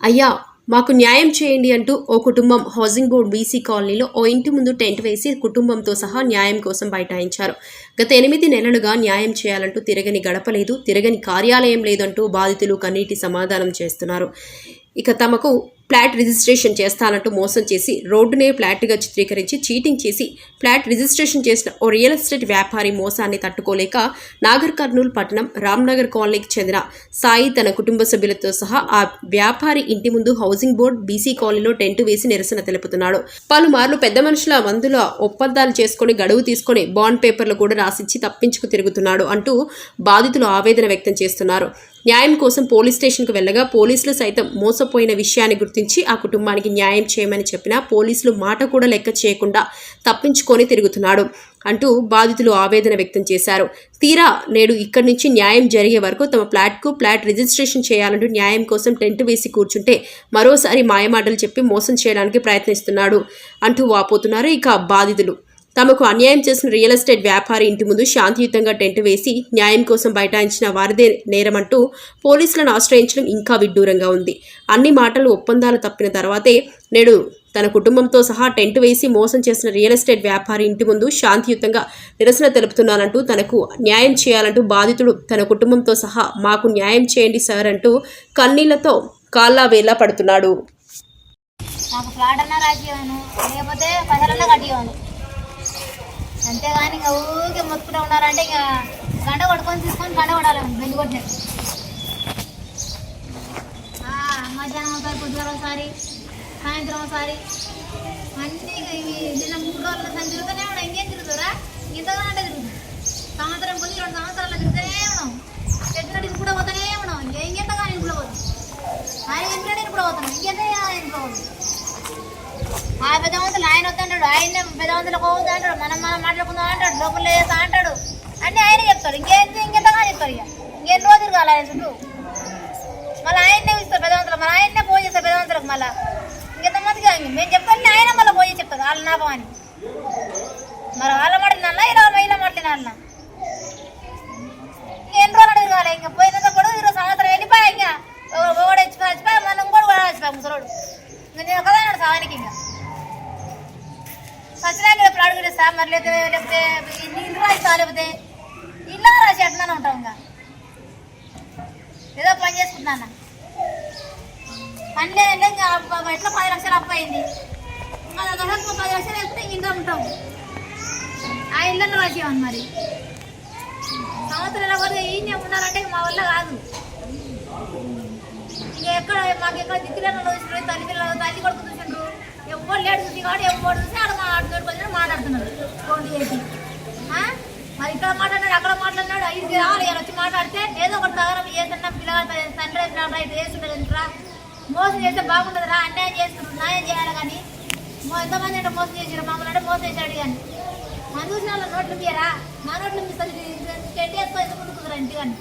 అయ్యా మాకు న్యాయం చేయండి అంటూ ఓ కుటుంబం హౌసింగ్ బోర్డ్ బీసీ కాలనీలో ఓ ఇంటి ముందు టెంట్ వేసి కుటుంబంతో సహా న్యాయం కోసం బైఠాయించారు. గత ఎనిమిది నెలలుగా న్యాయం చేయాలంటూ తిరగని గడపలేదు తిరగని కార్యాలయం లేదంటూ బాధితులు కన్నీటి సమాధానం చేస్తున్నారు. ఇక తమకు ఫ్లాట్ రిజిస్ట్రేషన్ చేస్తానంటూ మోసం చేసి రోడ్డునే ఫ్లాట్గా చిత్రీకరించి చీటింగ్ చేసి ఫ్లాట్ రిజిస్ట్రేషన్ చేసిన ఓ రియల్ ఎస్టేట్ వ్యాపారి మోసాన్ని తట్టుకోలేక నాగర్ కర్నూలు పట్టణం రామ్నగర్ కాలనీకి చెందిన సాయి తన కుటుంబ సభ్యులతో సహా ఆ వ్యాపారి ఇంటి ముందు హౌసింగ్ బోర్డ్ బీసీ కాలనీలో టెంట్ వేసి నిరసన తెలుపుతున్నాడు. పలుమార్లు పెద్ద మనుషుల మందుల ఒప్పందాలు చేసుకుని గడువు తీసుకొని బాండ్ పేపర్లు కూడా రాసిచ్చి తప్పించుకు తిరుగుతున్నాడు అంటూ బాధితులు ఆవేదన వ్యక్తం చేస్తున్నారు. న్యాయం కోసం పోలీస్ స్టేషన్కు వెళ్ళగా పోలీసులు సైతం మోసపోయిన విషయాన్ని గుర్తించి ఆ కుటుంబానికి న్యాయం చేయమని చెప్పినా పోలీసులు మాట కూడా లెక్క చేయకుండా తప్పించుకొని తిరుగుతున్నాడు అంటూ బాధితులు ఆవేదన వ్యక్తం చేశారు. తీరా నేడు ఇక్కడి నుంచి న్యాయం జరిగే వరకు తమ ఫ్లాట్కు ఫ్లాట్ రిజిస్ట్రేషన్ చేయాలంటూ న్యాయం కోసం టెంట్ వేసి కూర్చుంటే మరోసారి మాయమాటలు చెప్పి మోసం చేయడానికి ప్రయత్నిస్తున్నాడు అంటూ వాపోతున్నారు ఇక బాధితులు. తమకు అన్యాయం చేసిన రియల్ ఎస్టేట్ వ్యాపారి ఇంటి ముందు శాంతియుతంగా టెంట్ వేసి న్యాయం కోసం బైఠాయించిన వారిదే నేరమంటూ పోలీసులను ఆశ్రయించడం ఇంకా విడ్డూరంగా ఉంది. అన్ని మాటలు ఒప్పందాలు తప్పిన తర్వాతే నేడు తన కుటుంబంతో సహా టెంట్ వేసి మోసం చేసిన రియల్ ఎస్టేట్ వ్యాపారి ఇంటి ముందు శాంతియుతంగా నిరసన తెలుపుతున్నానంటూ తనకు న్యాయం చేయాలంటూ బాధితుడు తన కుటుంబంతో సహా మాకు న్యాయం చేయండి సార్ అంటూ కన్నీళ్ళతో కాళ్ళ వేలా పడుతున్నాడు. నాకు ఫ్లాట్ అన్నా లేకపోతే పైసలన్నా కట్టివాను అంతేగాని ఇంకా ఊరికే మొత్తుకుంటూ ఉన్నారంటే ఇంకా గంట కొట్టుకొని తీసుకొని గంట కొడాలి బెల్లి కొట్టినట్టు ఆ, మధ్యాహ్నం ఒకసారి పొద్దుగాల ఒకసారి సాయంత్రం ఒకసారి. అన్నీ ఇక ఇవి నిన్న మూడు రోజుల సంచి తిరుగుతూనే ఉన్నాం. ఇంకేం తిరుగుతారా ఇంతగా అంటే తిరుగుతుంది సంవత్సరం కొద్ది రెండు సంవత్సరాలు తిరుగుతూనే ఉన్నాం. చెట్టు కూడా పోతూనే ఉన్నాం. ఇంకెంతగా ఇప్పుడు పోతాం. ఆయన ఇంట్లో ఇంట్లో పోతున్నాం ఇంకెంత ఇంట్లో పోతాం? ఆ పెద్దవంతులు ఆయన వద్దంటాడు. ఆయన పెద్దవంతులకు పోవద్దు అంటాడు మనం మనం మాట్లాడుకుందాం అంటాడు లోపల వేస్తా అంటాడు. అన్నీ ఆయన చెప్తాడు ఇంకేం ఇంకెంతగా చెప్తారు ఇక? ఇంకేం రోజులు కాలే ఆయన చుట్టూ? మళ్ళీ ఆయన్నే ఇస్తారు పెద్దవంతులు మళ్ళీ ఆయన్నే ఫోన్ చేస్తారు పెద్దవంతులకు మళ్ళీ. ఇంకెంతమందికి అయింది మేము చెప్తాను ఆయన మళ్ళీ పోయి చెప్తారు వాళ్ళ నాపం అని మరి వాళ్ళ మాట తినాలా ఇలా ఇలా మాట తినాలన్నా ఎన్ని రోజులు కాలే ఇంకా పోయినంత కూడా ఇరవై సంవత్సరం వెళ్ళిపోయా ఇంకా ఒకడు వచ్చి చచ్చిపోయా మనం ఇంకోటి కూడా చచ్చిపోయా ముసలోడు ఇంకా నేను కదా అన్నాడు సావానికి ఇంకా సచ్చినాక ఎప్పుడు అడుగుడు సార్ మరి లేకపోతే లేకపోతే ఇల్లు ఇల్లు లేకపోతే ఇల్లు రాసి ఎట్లా ఉంటాం ఇంకా. ఏదో పని చేసుకుంటున్నా పని లేదంటే ఇంకా ఎట్లా పది లక్షలు అప్పు అయింది ఇంకా పది లక్షలు వేస్తే ఇంకా ఉంటాం. ఆ ఇల్లు రాసేవాను మరి. సంవత్సరం ఎలా పోతే ఏం చెప్పున్నారంటే మా వల్ల కాదు. ఇక ఎక్కడ మాకు ఎక్కడ దిక్కులేని తల్లి పిల్లలు తల్లి కొడుకు చూసిండ్రు ఎవరు లేడు చూసి కాబట్టి ఎవరు చూసి ఆడ తోడు కొంచెం మాట్లాడుతున్నాడు. ఫోన్ చేసి మరి ఇక్కడ మాట్లాడినాడు అక్కడ మాట్లాడినాడు ఐదు రావాలి ఇలా వచ్చి మాట్లాడితే ఏదో ఒకటి తగరం చేస్తున్నా పిల్లగా తండ్రి రైతు వేస్తుండదు ఎంట్రా మోసం చేస్తే బాగుంటుందిరా అన్యాయం చేస్తున్నాడు న్యాయం చేయాలి కానీ. ఎంతమంది అంటే మోసం చేసారు మామూలు అంటే మోసం చేశాడు కానీ. మన చూసిన వాళ్ళ నోట్లు మీరా నా నోట్లు మీ సరి చెట్టు వేసుకో ఎందుకు ఇంటికని